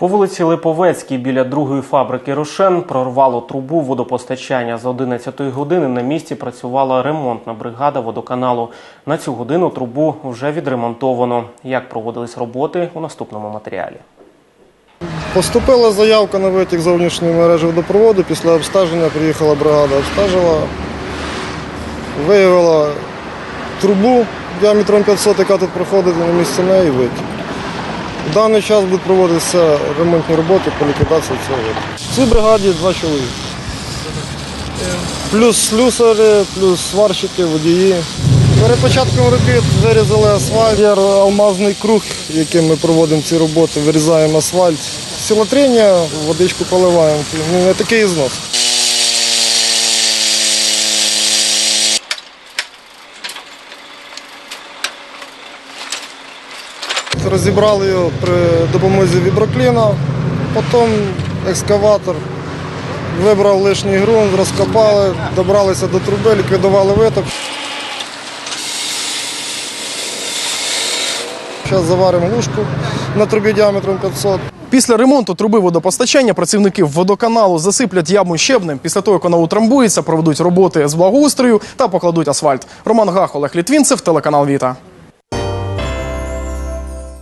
По вулиці Липовецькій біля другої фабрики Рошен прорвало трубу водопостачання. З 11 години на місці працювала ремонтна бригада водоканалу. На цю годину трубу вже відремонтовано. Як проводились роботи у наступному матеріалі. Поступила заявка на витік зовнішньої мережі водопроводу. Після обстеження приїхала бригада, обстежила, виявила трубу діаметром 500, яка тут проходить на місці неї витік. В даний час будуть проводитися ремонтні роботи по ліквідації цього. В цій бригаді два чоловіки. Плюс слюсари, плюс сварщики, водії. Перед початком робіт вирізали асфальт. Є алмазний круг, яким ми проводимо ці роботи, вирізаємо асфальт. Сілотріння, водичку поливаємо. Ну, не такий ізнос. Розібрали його при допомозі віброкліна, потім екскаватор вибрав лишній ґрунт, розкопали, добралися до труби, ліквідували виток. Зараз заваримо лужку на трубі діаметром 500. Після ремонту труби водопостачання працівники водоканалу засиплять яму щебнем. Після того, як вона утрамбується, проведуть роботи з благоустрою та покладуть асфальт. Роман Гах, Олег Літвінцев, телеканал Віта.